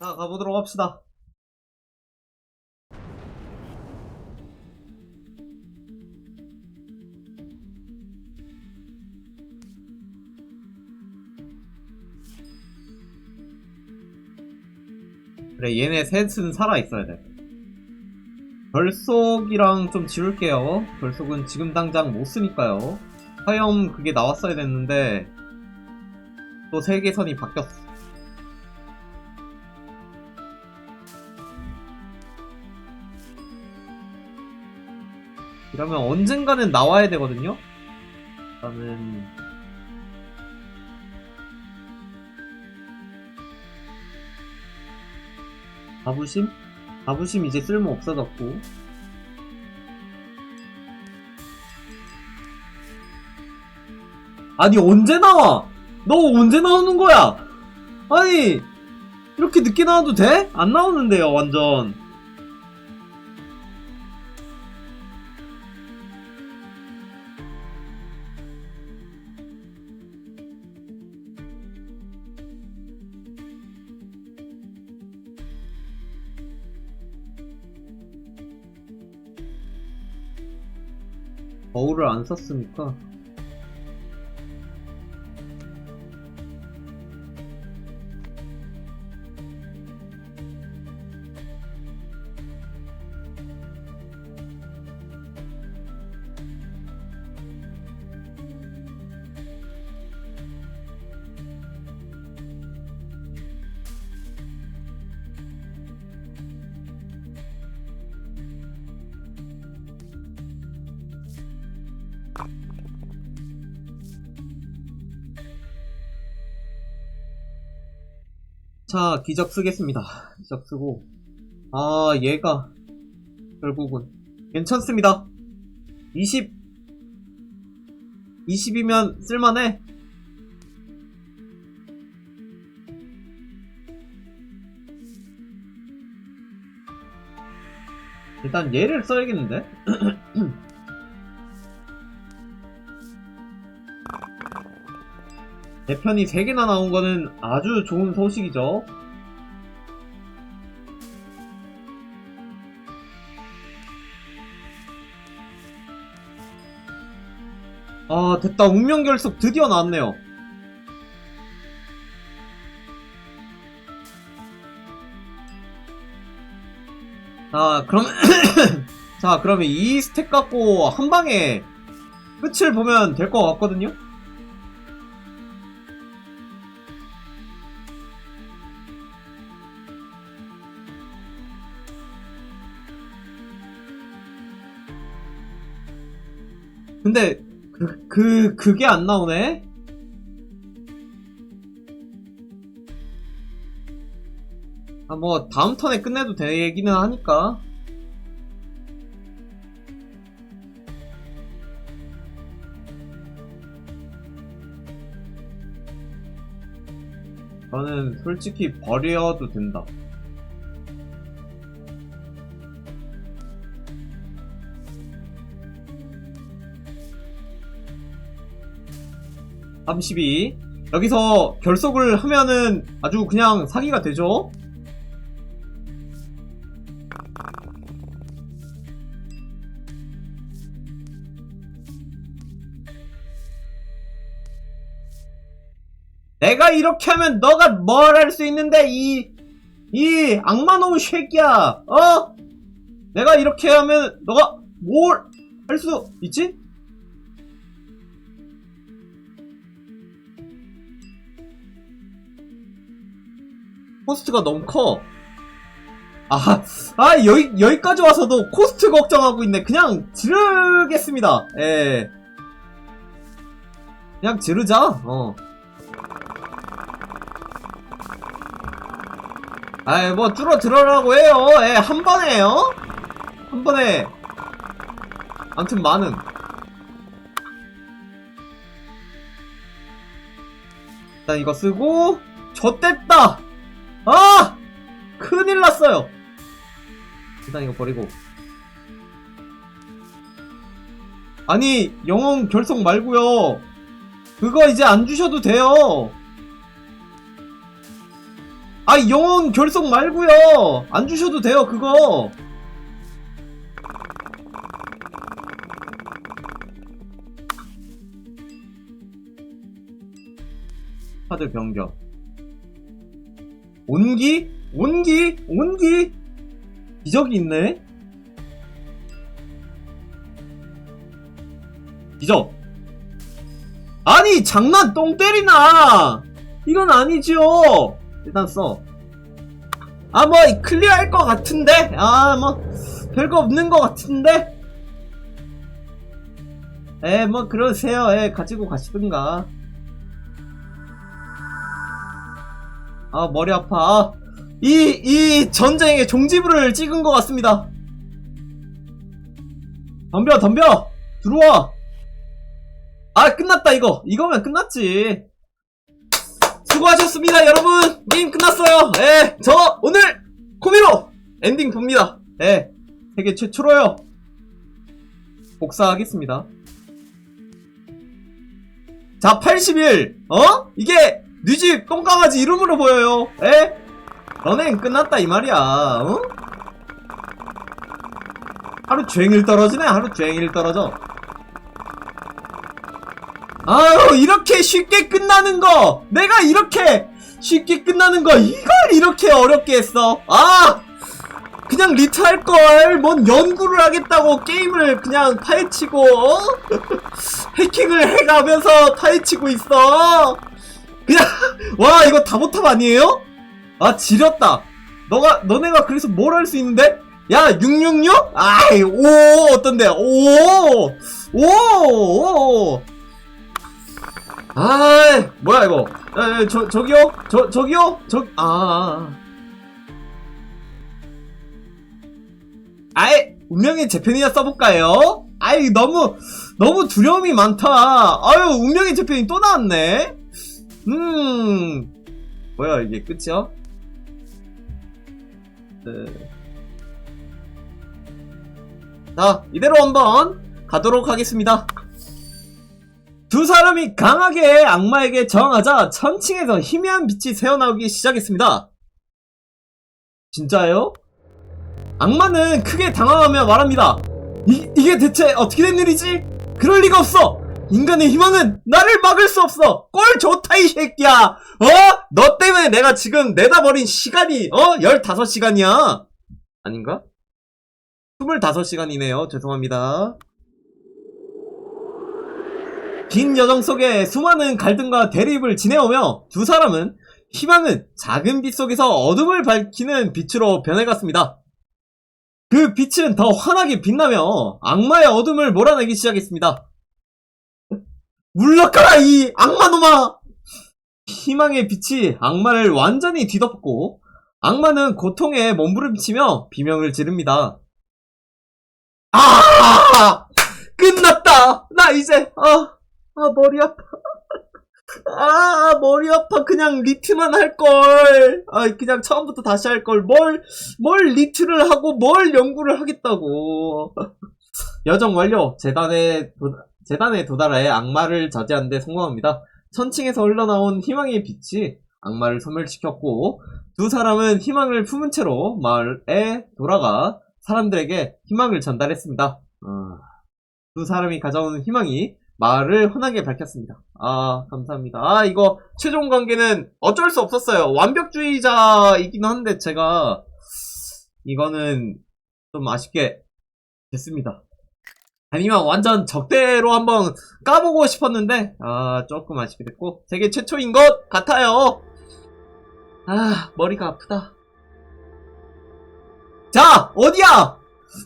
자, 가보도록 합시다. 그래, 얘네 셋은 살아있어야 돼. 결속이랑 좀 지울게요. 결속은 지금 당장 못 쓰니까요. 화염 그게 나왔어야 됐는데, 또 세계선이 바뀌었어. 이러면 언젠가는 나와야 되거든요? 일단은, 자부심? 자부심 이제 쓸모 없어졌고. 아니, 언제 나와? 너 언제 나오는 거야? 아니, 이렇게 늦게 나와도 돼? 안 나오는데요, 완전. 거울을 안 썼으니까. 자, 기적 쓰겠습니다. 기적 쓰고. 아, 얘가, 결국은. 괜찮습니다. 20, 20이면 쓸만해. 일단 얘를 써야겠는데? 대편이 3개나 나온 거는 아주 좋은 소식이죠. 아, 됐다. 운명결속 드디어 나왔네요. 자, 그럼, 자, 그러면 이 스택 갖고 한 방에 끝을 보면 될 것 같거든요? 근데 그, 그 그게 안 나오네. 아 뭐 다음 턴에 끝내도 되기는 하니까. 저는 솔직히 버려도 된다. (32) 여기서 결속을 하면은 아주 그냥 사기가 되죠 내가 이렇게 하면 너가 뭘 할 수 있는데 이 이 악마놈 새끼야 어? 내가 이렇게 하면 너가 뭘 할 수 있지? 코스트가 너무 커. 아, 아, 여기, 여기까지 와서도 코스트 걱정하고 있네. 그냥 지르겠습니다. 예. 그냥 지르자, 어. 아이, 뭐, 줄어 들어라고 해요. 예, 한 번에요. 한 번에. 암튼 많은. 일단 이거 쓰고, 좆됐다! 아! 큰일 났어요! 일단 이거 버리고. 아니, 영웅 결속 말고요 그거 이제 안 주셔도 돼요! 아, 영혼 결속 말고요. 안 주셔도 돼요, 그거. 카드 변경. 온기? 온기? 온기? 기적이 있네? 기적. 아니, 장난 똥 때리나! 이건 아니죠! 일단 써. 아, 뭐, 클리어 할 것 같은데? 아, 뭐, 별거 없는 것 같은데? 에, 뭐, 그러세요. 에, 가지고 가시든가. 아, 머리 아파. 이, 이 전쟁의 종지부를 찍은 것 같습니다. 덤벼, 덤벼! 들어와! 아, 끝났다, 이거. 이거면 끝났지. 수고하셨습니다, 여러분! 게임 끝났어요! 예, 저 오늘 코미로 엔딩 봅니다. 예, 세계 최초로요. 복사하겠습니다. 자, 81! 어? 이게 뉴집 똥강아지 이름으로 보여요. 예? 너넨 끝났다, 이 말이야. 어? 하루 종일 떨어지네, 하루 종일 떨어져. 아유 이렇게 쉽게 끝나는 거 내가 이렇게 쉽게 끝나는 거 이걸 이렇게 어렵게 했어 아 그냥 리트 할걸 뭔 연구를 하겠다고 게임을 그냥 파헤치고 어? 해킹을 해가면서 파헤치고 있어 그냥 와 이거 다보탑 아니에요? 아 지렸다 너가 너네가 그래서 뭘 할 수 있는데? 야 666? 아이 오 어떤데 오오 오. 아, 뭐야 이거? 에, 저 저기요? 저 저기요? 저 아. 아이, 운명의 재편이나 써볼까요? 아이, 너무 너무 두려움이 많다. 아유, 운명의 재편이 또 나왔네. 음, 뭐야 이게 끝이야? 네. 자, 이대로 한번 가도록 하겠습니다. 두 사람이 강하게 악마에게 저항하자 천칭에서 희미한 빛이 새어나오기 시작했습니다. 진짜예요? 악마는 크게 당황하며 말합니다. 이, 이게 대체 어떻게 된 일이지? 그럴 리가 없어! 인간의 희망은 나를 막을 수 없어! 꼴 좋다, 이 새끼야! 어? 너 때문에 내가 지금 내다버린 시간이, 어? 15시간이야! 아닌가? 25시간이네요. 죄송합니다. 긴 여정 속에 수많은 갈등과 대립을 지내오며 두 사람은 희망은 작은 빛 속에서 어둠을 밝히는 빛으로 변해갔습니다. 그 빛은 더 환하게 빛나며 악마의 어둠을 몰아내기 시작했습니다. 물러가라 이 악마놈아! 희망의 빛이 악마를 완전히 뒤덮고 악마는 고통에 몸부림치며 비명을 지릅니다. 아! 끝났다! 나 이제 아, 아 머리 아파. 아 머리 아파 그냥 리트만 할걸 아 그냥 처음부터 다시 할 걸 뭘뭘 리트를 하고 뭘 연구를 하겠다고 여정 완료 재단에 도, 재단에 도달해 악마를 저지하는데 성공합니다 천칭에서 흘러나온 희망의 빛이 악마를 소멸시켰고 두 사람은 희망을 품은 채로 마을에 돌아가 사람들에게 희망을 전달했습니다 어, 두 사람이 가져온 희망이 마을을 환하게 밝혔습니다. 아, 감사합니다. 아, 이거, 최종 관계는 어쩔 수 없었어요. 완벽주의자이긴 한데, 제가, 이거는 좀 아쉽게 됐습니다. 아니면 완전 적대로 한번 까보고 싶었는데, 아, 조금 아쉽게 됐고, 세계 최초인 것 같아요. 아, 머리가 아프다. 자, 어디야?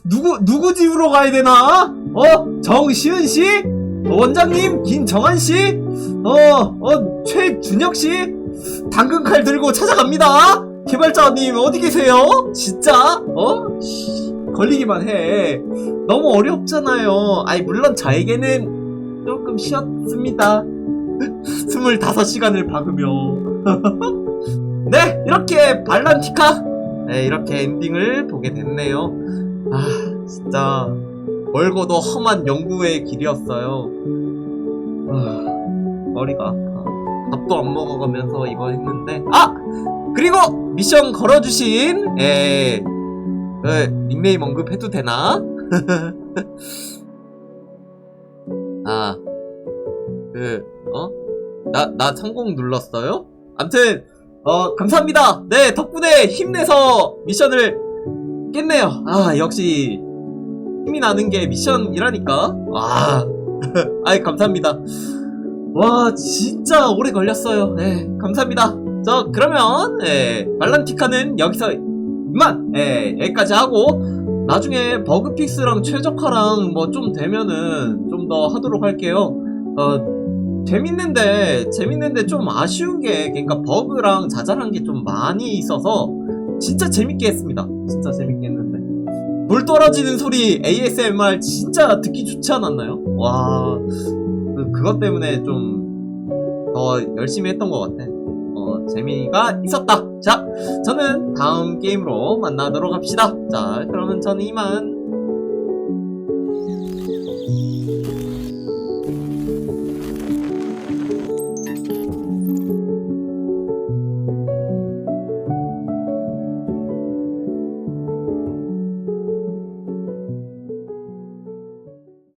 누구, 누구 집으로 가야 되나? 어? 정시은 씨? 어, 원장님 김정한 씨, 어, 어 최준혁 씨, 당근칼 들고 찾아갑니다. 개발자님 어디 계세요? 진짜? 어? 씨, 걸리기만 해. 너무 어렵잖아요. 아니 물론 저에게는 조금 쉬었습니다. 25시간을 박으며. 네, 이렇게 발란티카, 네, 이렇게 엔딩을 보게 됐네요. 아, 진짜. 멀고도 험한 연구의 길이었어요. 아, 머리가 아파. 밥도 안 먹어가면서 이거 했는데 아! 그리고 미션 걸어주신 예, 그 닉네임 언급해도 되나? 아, 그, 어? 나, 나 성공 눌렀어요? 암튼, 어, 감사합니다. 네, 덕분에 힘내서 미션을 깼네요. 아, 역시, 힘이 나는 게 미션이라니까. 와, 아이, 감사합니다. 와, 진짜 오래 걸렸어요. 네, 감사합니다. 저, 그러면, 예, 발란티카는 여기서 이만, 예, 여기까지 하고, 나중에 버그픽스랑 최적화랑 뭐 좀 되면은 좀 더 하도록 할게요. 어, 재밌는데, 재밌는데 좀 아쉬운 게, 그러니까 버그랑 자잘한 게 좀 많이 있어서, 진짜 재밌게 했습니다. 진짜 재밌게 했는데. 물 떨어지는 소리 ASMR 진짜 듣기 좋지 않았나요? 와, 그, 그것 때문에 좀 더 열심히 했던 것 같아. 어, 재미가 있었다. 자, 저는 다음 게임으로 만나도록 합시다. 자, 그러면 저는 이만.